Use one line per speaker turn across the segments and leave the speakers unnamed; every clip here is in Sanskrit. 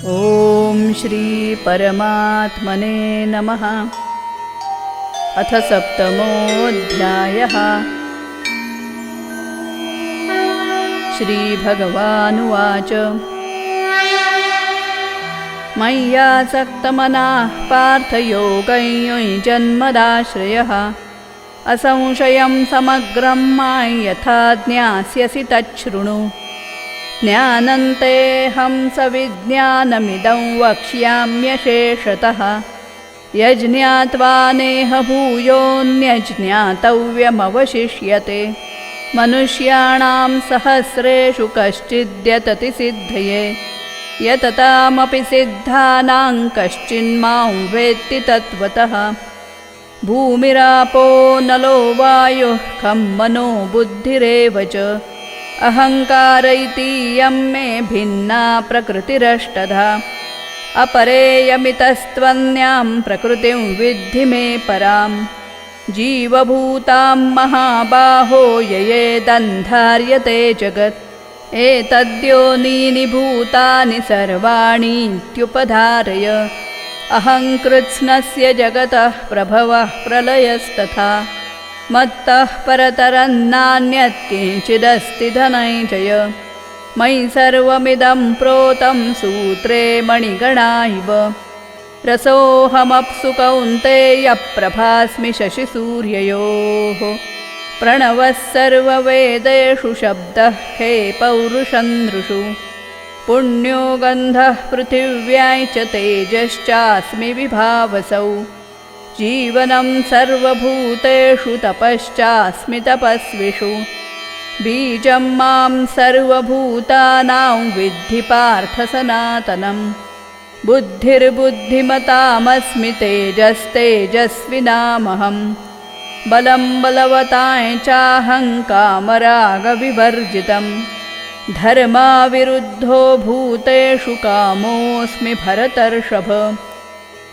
श्रीपरमात्मने नमः। अथ सप्तमोऽध्यायः। श्रीभगवानुवाच। मय्यासक्तमनाः पार्थयोगञ्युञ्जन्मदाश्रयः असंशयं समग्रं मां यथा ज्ञास्यसि तच्छृणु ज्ञानन्तेऽहं सविज्ञानमिदं वक्ष्याम्यशेषतः। यज्ञात्वा नेह भूयोऽन्यज्ञातव्यमवशिष्यते मनुष्याणां सहस्रेषु कश्चिद्यतति सिद्धये। यततामपि सिद्धानां कश्चिन्मां वेत्ति तत्त्वतः। भूमिरापो नलो वायुः खं मनो बुद्धिरेव च अहङ्कार इतीयं मे भिन्ना प्रकृतिरष्टधा। अपरेयमितस्त्वन्यां प्रकृतिं विद्धि मे परां जीवभूतां महाबाहो ययेदन्धार्यते जगत्। एतद्योनीनि भूतानि सर्वाणीत्युपधारय। अहङ्कृत्स्नस्य जगतः प्रभवः प्रलयस्तथा मत्तः परतरन्नान्यत् किञ्चिदस्ति धनञ्जय मयि सर्वमिदं प्रोतं सूत्रे मणिगणा इव रसोऽहमप्सु कौन्तेयप्रभास्मि शशिसूर्ययोः। प्रणवः सर्ववेदेषु शब्दः खे पौरुषन्दृषु। पुण्यो गन्धः पृथिव्यां च तेजश्चास्मि विभावसौ जीवनं सर्वभूतेषु तपश्चास्मि तपस्विषु बीजं मां सर्वभूतानां विद्धि पार्थसनातनं बुद्धिर्बुद्धिमतामस्मि तेजस्तेजस्विनामहम् बलं बलवतां चाहङ्कामरागविवर्जितं। धर्माविरुद्धो भूतेषु कामोऽस्मि भरतर्षभ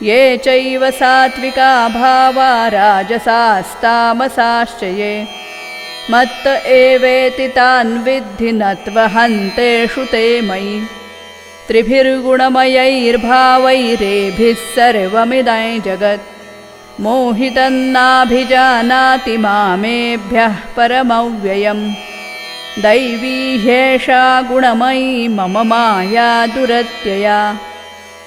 ये चैव सात्विका भावा राजसास्तामसाश्च ये मत्त एवेति तान् विद्धि न त्वहन्तेषु ते मयि। त्रिभिर्गुणमयैर्भावैरेभिः सर्वमिदं जगत्। मोहितन्नाभिजानाति मामेभ्यः परमव्ययम्। दैवी ह्येषा गुणमयी मम माया दुरत्यया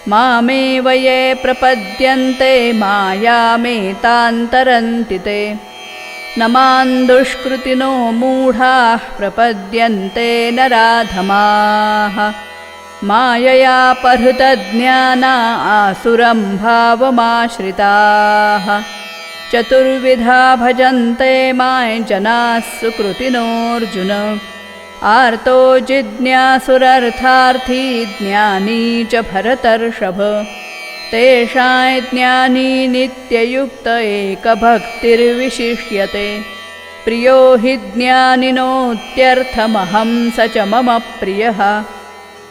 मामेव ये प्रपद्यन्ते मायामेतान्तरन्ति ते। न मां दुष्कृतिनो मूढाः प्रपद्यन्ते नराधमाः। मायया परहृतज्ञाना आसुरं भावमाश्रिताः। चतुर्विधा भजन्ते माय जनाः सुकृतिनोऽर्जुन आर्तो जिज्ञासुरर्थार्थी ज्ञानी च भरतर्षभ। तेषां ज्ञानी नित्ययुक्त एकभक्तिर्विशिष्यते। प्रियो हि ज्ञानिनोत्यर्थमहं स च मम प्रियः।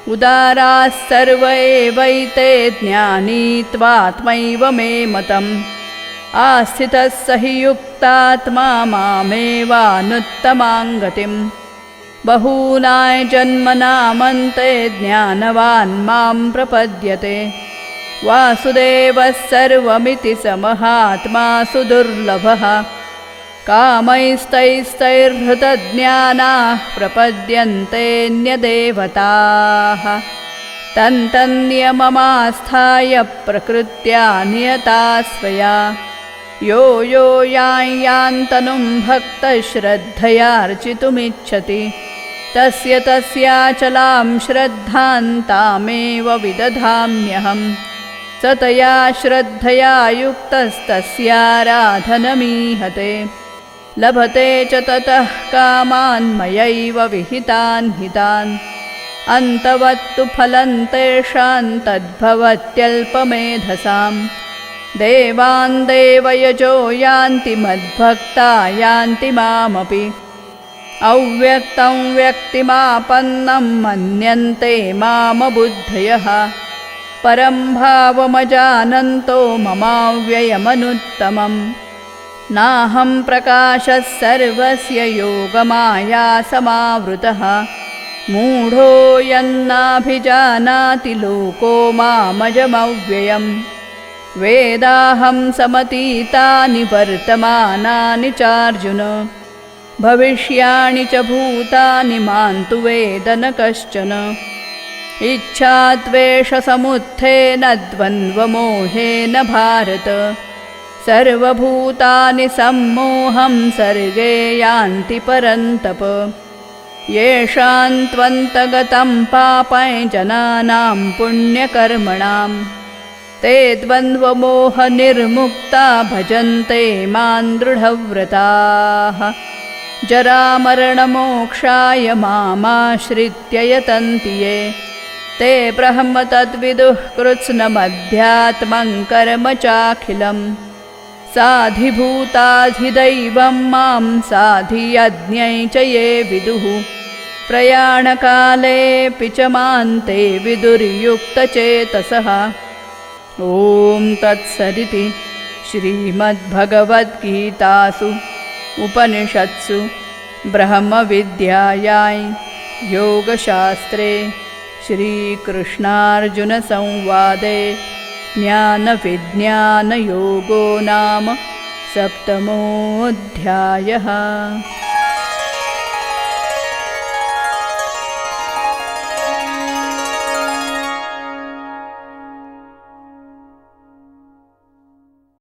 उदाराः सर्व एवैते ज्ञानी त्वात्मैव मे मतम्। आस्थितः स हि युक्तात्मा मामेवानुत्तमाङ्गतिं बहूनाय जन्मनामन्ते ज्ञानवान् मां प्रपद्यते। वासुदेवः सर्वमिति स महात्मा सुदुर्लभः। कामैस्तैस्तैर्हृतज्ञानाः प्रपद्यन्तेऽन्यदेवताः तन्तन्नियममास्थाय प्रकृत्या नियता स्वया यो यो यान्तनुं भक्तश्रद्धयार्चितुमिच्छति तस्य तस्याचलां श्रद्धां तामेव विदधाम्यहम्। स तया श्रद्धया युक्तस्तस्याराधनमीहते। लभते च ततः कामान्मयैव विहितान् हितान्। अन्तवत्तु फलं तेषां तद्भवत्यल्पमेधसां देवान् देवयजो यान्ति मद्भक्ता यान्ति मामपि। अव्यक्तं व्यक्तिमापन्नं मन्यन्ते मामबुद्धयः। परं भावमजानन्तो ममाव्ययमनुत्तमम्। नाहं प्रकाशः सर्वस्य योगमाया समावृतः। मूढो यन्नाभिजानाति लोको मामजमव्ययम् वेदाहं समतीतानि वर्तमानानि चार्जुन। भविष्याणि च भूतानि मां तु वेद न कश्चन। इच्छात्वेषसमुत्थेन द्वन्द्वमोहेन भारत। सर्वभूतानि सम्मोहं सर्गे यान्ति परन्तप। येषां त्वन्तगतं पापै जनानां पुण्यकर्मणाम्। ते द्वन्द्वमोहनिर्मुक्ता भजन्ते मां दृढव्रताः। जरामरणमोक्षाय मामाश्रित्य यतन्ति ये। ते ब्रह्म तद्विदुः कृत्स्नमध्यात्मं कर्म चाखिलम्। साधिभूताधिदैवं मां साधियज्ञै च ये विदुः। प्रयाणकालेऽपि च मान्ते विदुर्युक्तचेतसः ॐ तत्सदिति श्रीमद्भगवद्गीतासु उपनिषत्सु ब्रह्मविद्यायां योगशास्त्रे श्रीकृष्णार्जुनसंवादे ज्ञानविज्ञानयोगो नाम सप्तमोऽध्यायः